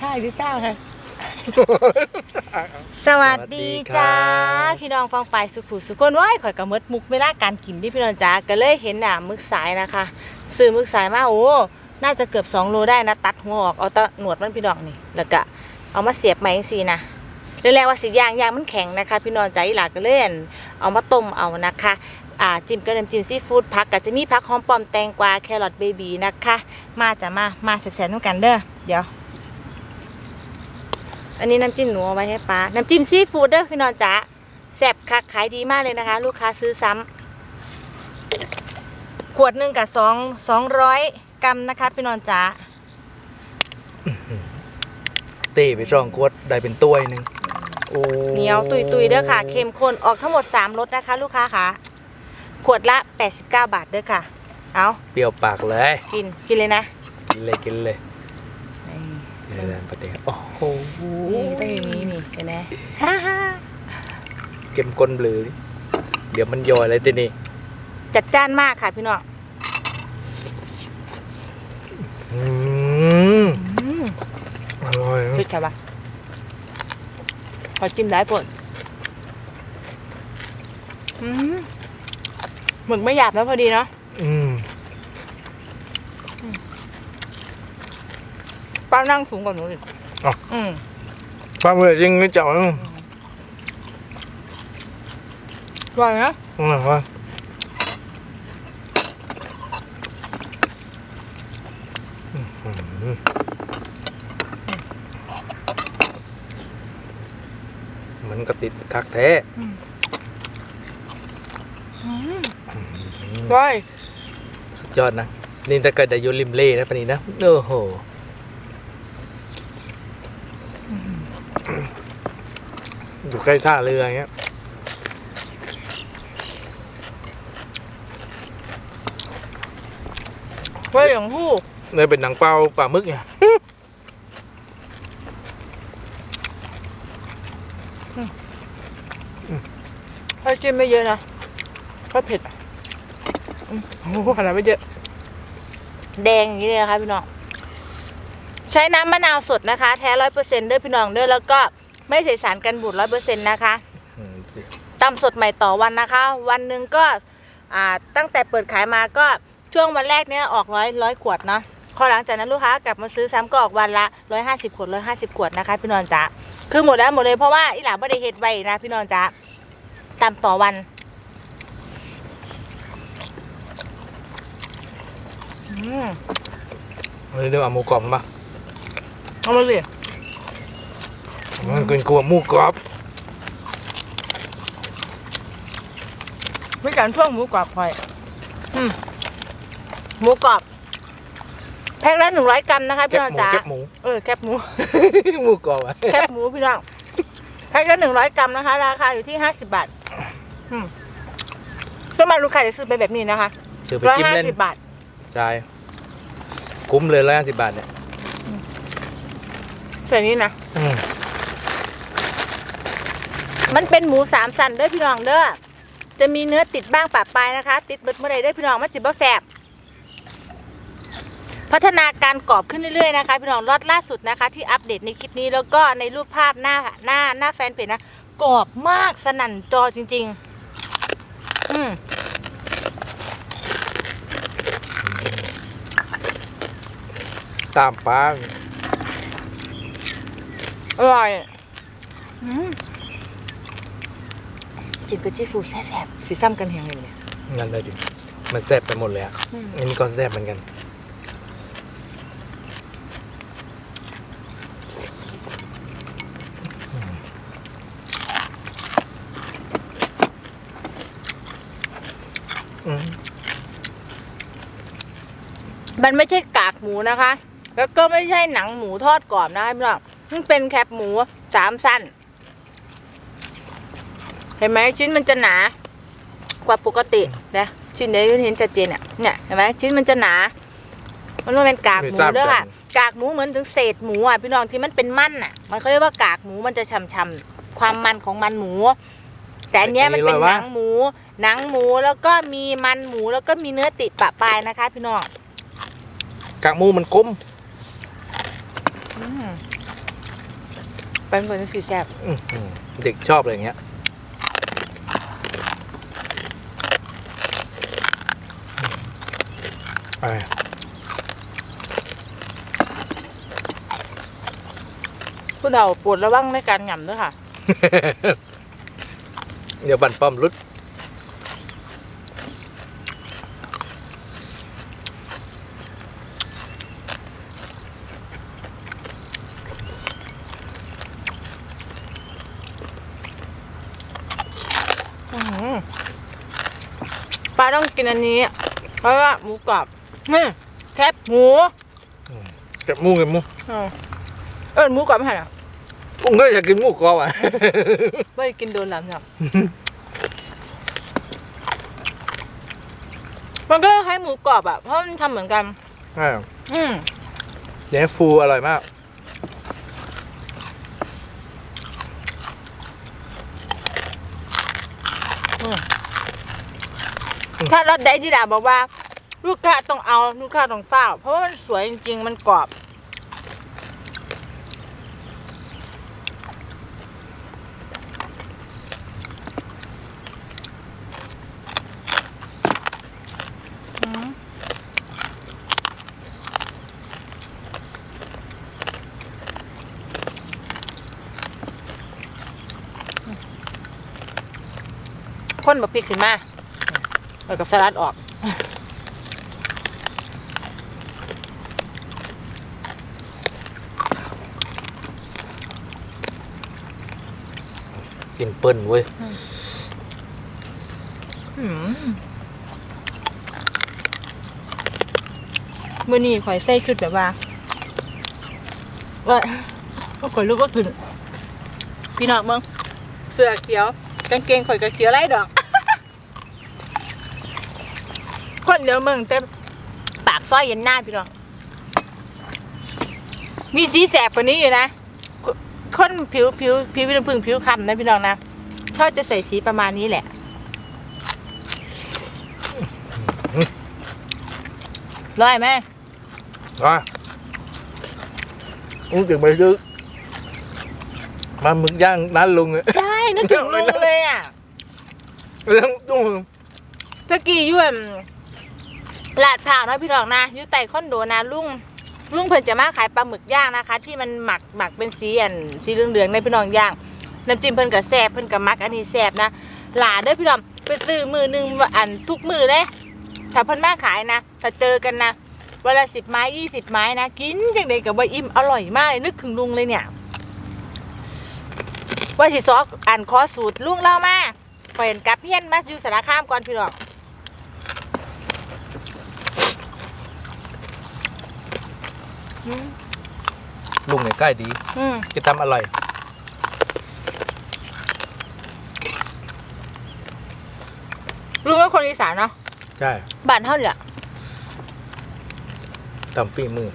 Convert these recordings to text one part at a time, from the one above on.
ท่าพิซซ่าค่ะ สวัสดีจ้า พี่น้องฟังไปสุขุสุขคนว้ายข่อยกระมดมุกเวลาการกินที่พี่น้องจ้าก็เลยเห็นหนามึกสายนะคะซื้อมึกสายมาโอ้น่าจะเกือบ2โลได้นะตัดหัวออกเอาแตะหนวดมันพี่น้องนี่แล้วก็เอามาเสียบไม้สีนะเรียกว่าสียางยางมันแข็งนะคะ พี่น้องจ้าอีหลาก็เลยอั่นเอามาต้มเอานะคะอ่าจิ้มกับน้ำจิ้มซีฟู้ดผักก็จะมีผักหอมปอมแตงกวาแครอทเบบีนะคะ มาจะมามาแซ่บๆด้วยกันเด้อเดี๋ยว อันนี้น้ำจิ้มหนูเอาไว้ให้ป้า น้ำจิ้มซีฟู้ดเด้อพี่น้องจ๋าแซ่บคักขายดีมากเลยนะคะ ลูกค้าซื้อซ้ำขวดหนึ่งกับสองสองร้อยกรัมนะคะ พี่น้องจ๋าเต้ไปช่องกวดได้เป็นตัวหนึ่งโอ้เหนียวตุยตุยๆเด้อค่ะเข้มข้นออกทั้งหมดสามรสนะคะ ลูกค้าค่ะ ขวดละ89บาทเด้อค่ะ เอาเปรี้ยวปากเลย กินกินเลยนะ กินเลยกินเลยนี่นี่แหละประเดี๋ยวโอ้โห นี่ต้องอย่างนี้นี่เห็นไหมฮ่าฮ่าเก็มก้นเบลือ เดี๋ยวมันย่อยเลยทีนี้จัดจ้านมากค่ะพี่น้องอืมอืมอร่อยพริกใช่ปะพอจิ้มได้ปวดอืมหมึกไม่หยาบแล้วพอดีเนาะอืมป้านั่งสูงกว่าหนูอีกอืม ความเลยจริงนี่เจ้าอืมอร่อยนะอร่อยว่ะอื้อหือมันก็ติดคักแท้อร่อยสุดยอดนะ นี่ถ้าเกิดได้อยูริมเล่นะปะนี้นะ โอ้โห อยู่ใกล้ท่าเรืออย่างเงี้ยอร่อยอย่างผู้ เลยเป็นหนังเปล่าปลาหมึกเนี่ยถ้าจิ้มไม่เยอะนะก็เผ็ดอะอืมโอ้โหขนาดไม่เยอะแดงอย่างนี้เลยนะคะพี่น้อง ใช้น้ำมะนาวสดนะคะ แท้ร้อยเปอร์เซ็นต์ด้วยพี่น้องด้วยแล้วก็ ไม่ใส่สารกันบูดร้อยเปอร์เซ็นต์นะคะอืมสิตำสดใหม่ต่อวันนะคะ วันหนึ่งก็อ่าตั้งแต่เปิดขายมาก็ช่วงวันแรกเนี้ยออกร้อยร้อยขวดเนาะพอหลังจากนั้นลูกค้ากลับมาซื้อซ้ำก็ออกวันละร้อยห้าสิบขวดร้อยห้าสิบขวดนะคะ พี่นอนจ๋าคือหมดแล้วหมดเลยเพราะว่าอีหลาไม่ได้เฮ็ดไว้นะพี่นอนจ๋าตำต่อวันอืมวันนี้เดี๋ยวเอาหมูกรอบมาเอามาเลย มันกินกลัวหมูกรอบไม่การช่วงหมูกรอบพลอยอืมหมูกรอบ แพ็คละหนึ่งร้อยกรัมนะคะแคพี่บนอนหมูจ๋าแคบหมู เออแคบหมู หมูกรอบอะแคบหมูพี่น้องแพ็คละหนึ่งร้อยกรัมนะคะ ราคาอยู่ที่ห้าสิบบาทอืมส่วนมากลูกค้าจะซื้อไปแบบนี้นะคะซื้อไปร้อยจิ้มห้าเล่นสิบบาท ใช่คุ้มเลยร้อยห้าสิบบาทเนี่ยส่วนนี้นะอืม มันเป็นหมูสามสันเด้อพี่น้องเด้อจะมีเนื้อติดบ้างปะปลายนะคะ ติดเบิดเมื่อไรเด้อพี่น้องมันจิบ่แสบพัฒนาการกรอบขึ้นเรื่อยๆนะคะ พี่น้องรอดล่าสุดนะคะ ที่อัปเดตในคลิปนี้แล้วก็ในรูปภาพหน้าหน้าหน้าแฟนเพจนะกรอบมากสนั่นจอจริง ๆ อืมตามป้าอร่อย อืม จิบกับจีฟูแซ่บๆสีซ้ำกันเฮียงเลยเนี่ยงั้นเลยดิมันแซ่บไปหมดเลยอะอืมอันนี้ก็แซ่บเหมือนกันอืมมันไม่ใช่กากหมูนะคะ แล้วก็ไม่ใช่หนังหมูทอดกรอบนะคะพี่น้องมันเป็นแคบหมูสามสั้น เห็นไหมชิ้นมันจะหนากว่าปกตินะชิ้นไหนเห็นชัดเจนเนี่ยเนี่ยเห็นไหมชิ้นมันจะหนา มันไม่เป็นกากหมูไม่ทราบเด้อค่ะกันกากหมูเหมือนถึงเศษหมูอะพี่น้องที่มันเป็นมันอะ มันเขาเรียกว่ากากหมูมันจะช่ำๆความมันของมันหมู แต่อันเนี้ยมันเป็นหนังหมู หนังหมูแล้วก็มีมันหมูแล้วก็มีเนื้อติดปะปลายนะคะ พี่น้องกากหมูมันกลมอืมเป็นคนสีแซ่บอื้อหือเด็กชอบอะไรอย่างเงี้ย ไปผู้เฒ่าปวดระวังในการหย่ำด้วยค่ะ เดี๋ยวบันป้อมรุดอื้อหือปลาต้องกินอันนี้ เพราะว่าหมูกรอบ นี่แคบหมูเก็บหมูเก็บหมูอืมเออหมูกรอบไม่ใช่เหรอผมก็อยากกินหมูกรอบอะ ไม่ได้กินโดนหลังครับมันก็คล้ายหมูกรอบอะเพราะมันทำเหมือนกันอ่าอืมเดี๋ยวฟูอร่อยมาก ถ้ารถไดจิดาบอกว่า ลูกค้าต้องเอาลูกค้าต้องเฝ้า เพราะว่ามันสวยจริง ๆ มันกรอบ คนบะพริกขึ้นมา แล้วกับสลัดออก กินเปิ้ลเว้ยเมื่อนี้ข่อยใส่ชุดแบบว่าว่าก็ข่อยรู้ว่าขึ้นพี่น้องมึงเสื้อเขียวกางเกงข่อยก็เขียวไรดอก คนเดียวมึงแต่ปากซอยย็นหน้าพี่น้องมีสีแสบกว่านี้อยู่นะ คคนผิวผิวผิวเป็นพึ่งผิวคำนะพี่น้องนะชอบจะใส่สีประมาณนี้แหละ ร้อยไหมอะรู้สึกไปซื้อมาหมึกย่างร้านลุงเนี่ยใช่นึกถึงลุงเลยอะเรื่องตุ้งตะกี้อยุ่มลาดพร้าวนะพี่น้องนะอยู่ใต้คอนโดนะลุง ลุงเพิ่นจะมาขายปลาหมึกย่างนะคะ ที่มันหมักหมักเป็นสีอันสีเหลืองๆในพี่น้องย่างน้ำจิ้มเพิ่นกับแซ่บเพิ่นกับมักอันนี้แซ่บนะหลาเด้อพี่น้องไปซื้อมือหนึงว่าอันทุกมือเลยถ้าเพิ่นมาขายนะถ้าเจอกันนะวันละสิบไม้ยี่สิบไม้นะกินจังไดกับว่าอิ่มอร่อยมากเลยนึกถึงลุงเลยเนี่ยว่าสิซอกอันขอสูตรลุงเล่ามาเปิดกับเพี้ยนมาอยู่สารคามก่อนพี่น้อง ลุงเนี่ยใกล้ดีอืมจะทำอร่อย ลุงเป็นคนอีสานเนาะใช่บ้านเท่าเนี่ยทำฝีมือ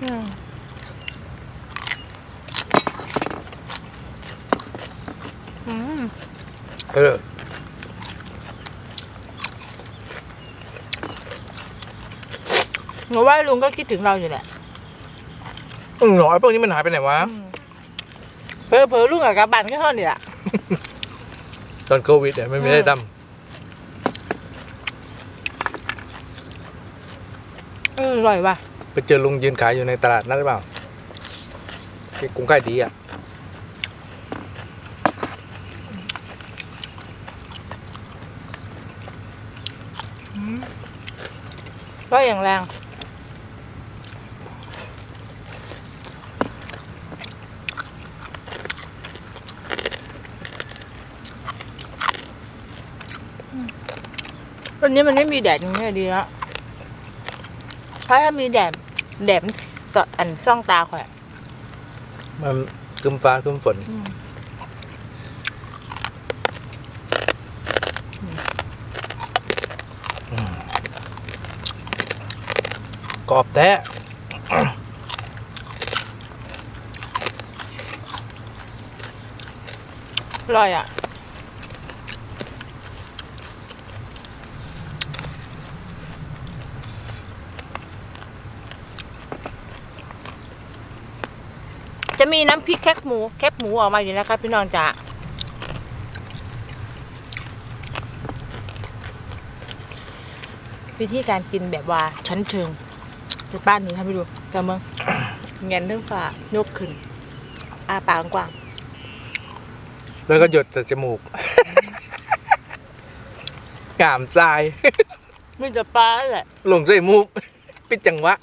อืมเออ หนูว่าลุงก็คิดถึงเราอยู่แหละ อืมหรอไอ้พวกนี้มันหายไปไหนวะเพอเพอลุงกับกลับบ้านก็เท่านี้แหละตอนโควิดเนี่ยไม่มีได้ทเอออร่อยว่ะำไปเจอลุงยืนขายอยู่ในตลาดนั่นหรือเปล่าที่กรุงใกล้ดีอะก็อย่างแรง วันนี้มันไม่มีแดดอย่างนี้ดีแล้วเพราะถ้ามีแดดแดดมันสอดอันซ่องตาข่อยอะมันครึมฟ้าครึมฝนอืมกรอบแท้อร่อยอะ จจะมีน้ำพริกแคบหมูแคบหมูออกมาอยู่นะคะพี่น้องจ๋าวิธีการกินแบบว่าชั้นเชิงจะป้านหนูทำให้ดูจำมึงเงนเรื่องฝ่ายกขึ้นอาปากกว้างแล้วก็หยดแต่จมูกกามใจายๆมันจะปลาแหละ ลงด้วยมูกปิดจังหวะ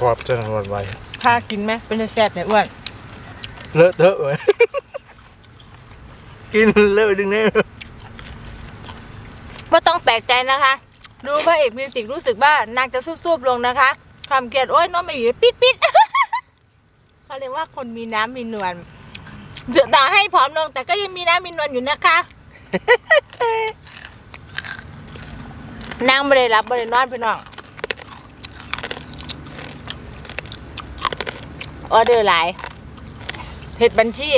กรอบจนหวันไหวพากินไหมเป็นจะแซ่บเนี่ยอ้วนเลอะเทอะเลยกินเลอะดึงแน่ไม่ต้องแปลกใจนะคะ ดูพระเอกมิวสิกรู้สึกว่านางจะซุบๆลงนะคะ ความเกลียดโอ้ยน้องไม่อยู่ปิดปิดเขาเรียกว่าคนมีน้ำมีนวลต่อให้ผอมลง แต่ก็ยังมีน้ำมีนวลอยู่นะคะ นางไม่ได้รับไม่ได้นอนพี่น้อง ออเดอร์หลายเห็ดบัญชี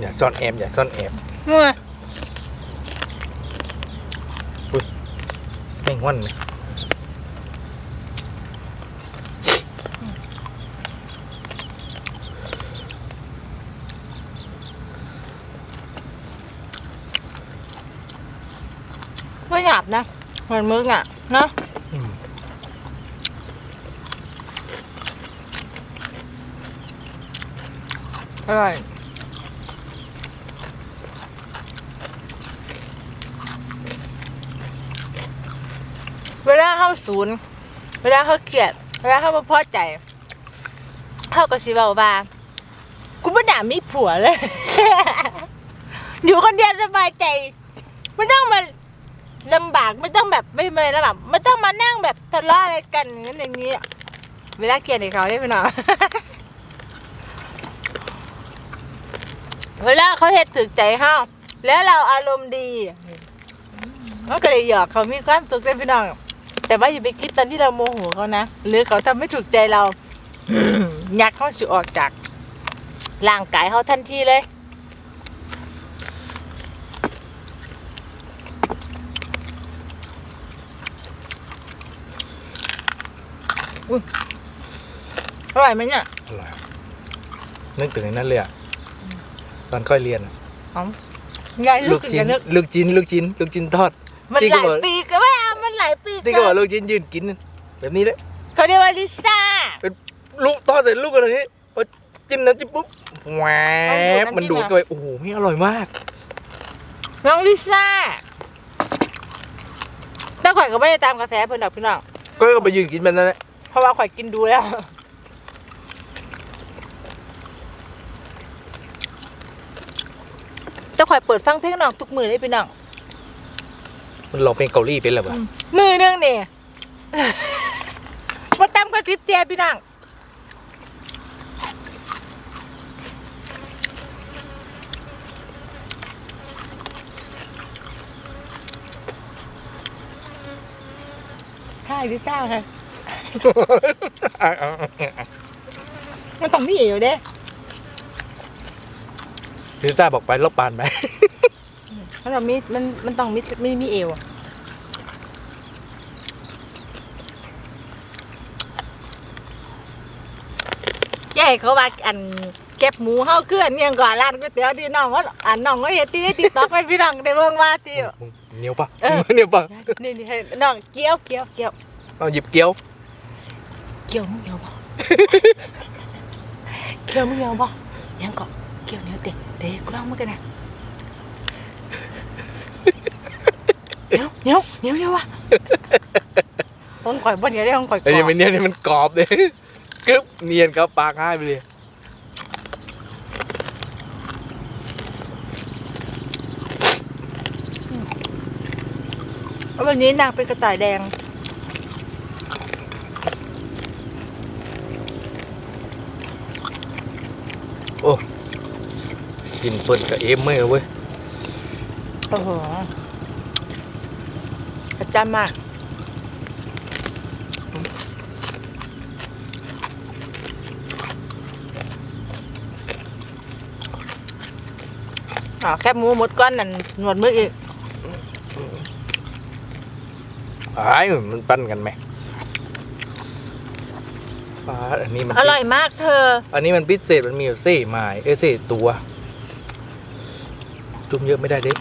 อย่าซ่อนแอบอย่าซ่อนแอบมั่วแม่งวันเลย ไม่หยาบนะ เหมือนมึงอะเนอะอืมอร่อยเวลาเข้าศูนย์ เวลาเขาเครียด เวลาเขาไม่พอใจ เขาก็สิบอกว่ากูไม่ด่ามีผัวเลย อยู่คนเดียวสบายใจ ไม่ต้องมา ลำบากไม่ต้องแบบไม่ไม่ลำบากไม่ต้องมานั่งแบบทะเลาะอะไรกันอย่างนั้นอย่างนี้เวลาเครียดให้เขาได้ไหมเนาะเวลาเขาเฮ็ดถึกใจเฮาแล้วเราอารมณ์ดีมันก็เลยหยอกเขามีความสุขได้พี่น้อง แต่ว่าอย่าไปคิดตอนที่เราโมโหเขานะหรือเขาทำไม่ถูกใจเรา ยักเขาสิออกจากร่างกายเขาทันทีเลย อุ้ยอร่อยไหมเนี่ยอร่อยนึกถึงไอ้นั่นเลยอะตอนค่อยเรียนอะยายลูลูกกชิ้กันนนึกลูกชิ้นลูกชิ้นลูกชิ้นทอดมันที่หก็ลายบอกปีก็ไม่เอามันหลายปีที่ก็บอกลูกชิ้นยืนกิน แบบนี้เลยเขาเรียกว่าลิซ่าลูกทอดเสร็จลูกกันนี้พอจิ้มน้ำจิ้มปุ๊บแหวเอาดูดน้ำจิ้มบมันดูดอะเข้าไปโอ้โหไม่อร่อยมากน้องลิซ่าแต่ข่อยก็ไม่ได้ตามกระแสเพิ่นดอกพี่น้องก็ไปยืนกินแบบนั้นแหละเพ ราะว่าข่อยกินดูแล้วแต่ข่อยเปิดฟังเพลงน้องทุกมือเลยพี่น้องมันร้องเพลงเกาหลีเป็นหรอวะมือหนึงนี่มาตามกระติบเตียพี่น้องใช่ลิซ่าค่ะ มันต้องมีเอวเด้ลิซ่าบอกไปลบปานไหมมันต้องมีมันมันต้องมีมีมีเอวอะยายเขาว่าอันเก็บหมูเฮาเคลื่อนเนี่ยก่อนร้านก๋วยเตี๋ยวที่น้องเขาอันน้องเขาเฮ็ดที่ได้ติดต่อกไปพี่น้องได้เบิ่งว่าที่เหนียวปะเออเหนียวปะนี่นี่ให้น้องเกี้ยวเกี้ยวเกี้ยวเอาหยิบเกี๊ยว เกี้ยวมึงเหนียวบ่เกี้ยวมึงเหนียวบ่ยังก็เกี้ยวเหนียวเตะเตะกูลองมากันนะเหนียวเหนียวเหนียวเหนียวว่ะต้นข่อยบ่เหนียวได้ของข่อยกรไอ้นี่อบมันเนี่ยนี่มันกรอบเลยกึ๊บเนียนกับปากให้ไปเลยวันนี้นางเป็นกระต่ายแดง โอ้ กินเปิ่นกับเอมเมอร์เว้ยโอ้โหอาจารย์มากอ่าแคบหมูหมดก้อนนั่นหนวดมืออีกไอ้ายมันปั้นกันไหมปลาอันนี้มันอร่อยมากเธอ อันนี้มันพิเศษมันมีอยู่สี่ไม้เอ้ยสี่ตัว จุ่มเยอะไม่ได้เด้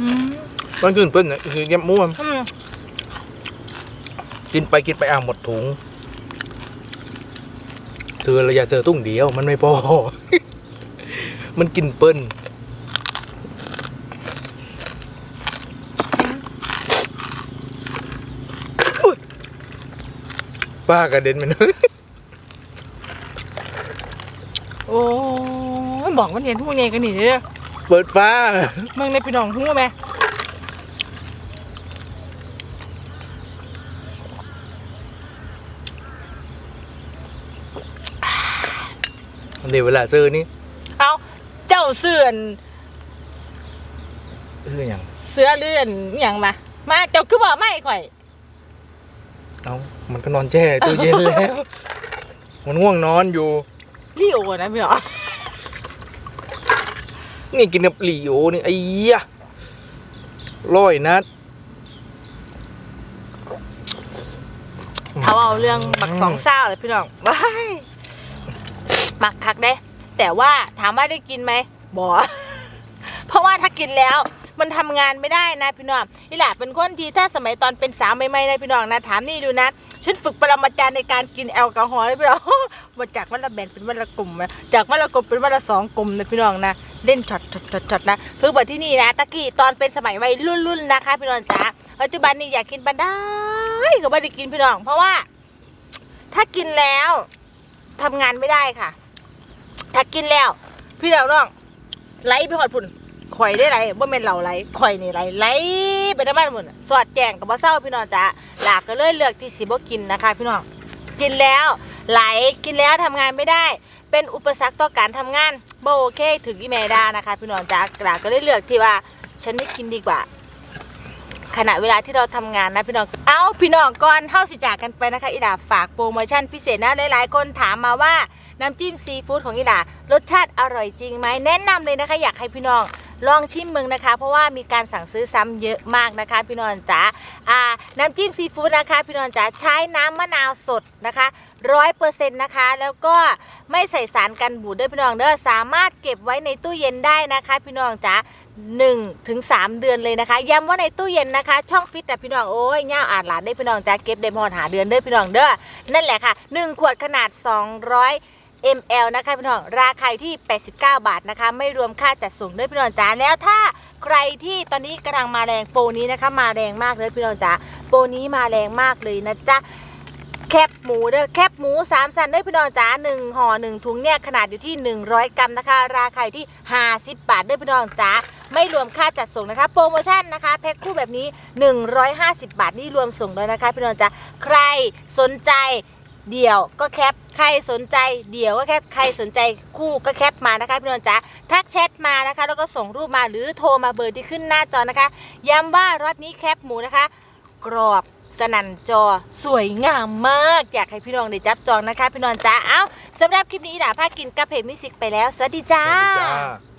อืมมันขึ้นเปิ้ลน่ะคือแยมม่วมอืมกินไปกินไปอะหมดถุงเธอเราอย่าเจอตุ้งเดียว มันไม่พอ มันกินเปิ้ล ป้ากระเด็นมันโอ้ยบอกมันเห็นหูใหญ่กันนี่เด้อเปิดฟ้าเมืองในพี่น้องหูไหมเดี๋ยวเวลาซื้อนี่ เอาเจ้าเสื่อนซื้ออย่างเสือเลื่อนอหย่างมามาเจ้าคือบอกไม่ข่อย เอามันก็นอนแช่ตู้เย็นแล้ว มันง่วงนอนอยู่รีโอนะพี่น้องนี่กินกับหลีโอนี่ไอ้ยะร้อยนัดถ้าเอาเรื่องบักสองเศร้าเลยพี่น้องว้ายมักคักเด้ แต่ว่าถามว่าได้กินไหมบอเพราะว่าถ้ากินแล้ว มันทำงานไม่ได้นะพี่น้องนี่แหละเป็นคนที่ถ้าสมัยตอนเป็นสาวใหม่ๆนะพี่น้องนะถามนี่ดูนะฉันฝึกปรมาจารย์ในการกินแอลกอฮอล์เลยพี่น้องมาจากวันละแบ่งเป็นวันละกลุ่มนะจากวันละกลุ่มเป็นวันละสองกลุ่มนะพี่น้องนะเล่นช็อตช็อตช็อตช็อตนะฝึกแบบที่นี่นะตะกี้ตอนเป็นสมัยวัยรุ่นๆนะคะพี่น้องจ๋าปัจจุบันนี้อยากกินบันไดก็ไม่ได้กินพี่น้อง เพราะว่า ถ้ากินแล้วทำงานไม่ได้ค่ะ ถ้ากินแล้ว พี่น้องน้องไหลไปหอดพุ่น ข่อยได้ไหลว่าเป็นเราไหลข่อยนี่ไหลไหลไปน้ำมันหมดน่ะสอดแจงกับบ่เศร้าพี่น้องจ้าหลากก็เลยเลือกที่สิบ่กินนะคะ พี่น้องกินแล้วไหลกินแล้วทำงานไม่ได้ เป็นอุปสรรคต่อการทำงานบ่โอเคถึงอีเมดานะคะ พี่น้องจ้าหลากก็เลยเลือกที่ว่า ฉันไม่กินดีกว่าขณะเวลาที่เราทำงานนะพี่น้อง เอาพี่น้องก่อนเท่าสิจากกันไปนะคะอีดาฝากโปรโมชั่นพิเศษนะหลายๆ คนถามมาว่าน้ำจิ้มซีฟู้ดของอีดารสชาติอร่อยจริงไหมแนะนำเลยนะคะ อยากให้พี่น้อง ลองชิมมึงนะคะ เพราะว่ามีการสั่งซื้อซ้ำเยอะมากนะคะ พี่นองจ๋าอ่าน้ำจิ้มซีฟู้ดนะคะพี่นองจ๋าใช้น้ำมะนาวสดนะคะร้อยเปอร์เซ็นต์นะคะ แล้วก็ไม่ใส่สารกันบูดด้วยพี่น้องเด้อสามารถเก็บไว้ในตู้เย็นได้นะคะ พี่น้องจ๋า1ถึง3เดือนเลยนะคะย้ำว่าในตู้เย็นนะคะ ช่องฟิตแต่พี่น้องโอ้ยเง่าอาดหลานได้พี่น้องจะเก็บได้พอหาเดือนเด้อพี่น้องเด้อนั่นแหละค่ะ 1 ขวดขนาด 200 ml นะคะพี่น้องราคาที่ 89 บาทนะคะ ไม่รวมค่าจัดส่งด้วยพี่น้องจ๋าแล้วถ้าใครที่ตอนนี้กำลังมาแรงโปรนี้นะคะ มาแรงมากเลยพี่น้องจ๋าโปรนี้มาแรงมากเลยนะจ๊ะแคบหมูเด้อแคบหมูสามสันด้อพี่น้องจ๋าหนึ่งห่อหนึ่งถุงเนี่ยขนาดอยู่ที่ 100 กรัมนะคะ ราคาอยู่ที่ 50 บาทด้อพี่น้องจ๋าไม่รวมค่าจัดส่งนะคะ โปรโมชั่นนะคะแพ็คคู่แบบนี้ 150 บาทนี่รวมส่งเลยนะคะพี่น้องจ๋าใครสนใจ เดี่ยวก็แคปใครสนใจ เดี่ยวก็แคปใครสนใจคู่ก็แคปมานะคะพี่น้องจ๋าทักแชทมานะคะ แล้วก็ส่งรูปมาหรือโทรมาเบอร์ที่ขึ้นหน้าจอนะคะ ย้ำว่ารถนี้แคปหมูนะคะ กรอบสนั่นจอสวยงามมาก อยากให้พี่น้องได้จับจองนะคะ พี่น้องจ้าเอ้าสำหรับคลิปนี้ด่าพากินกับเพจมิสิกไปแล้วสวัสดีจ้าสวัสดีจ้า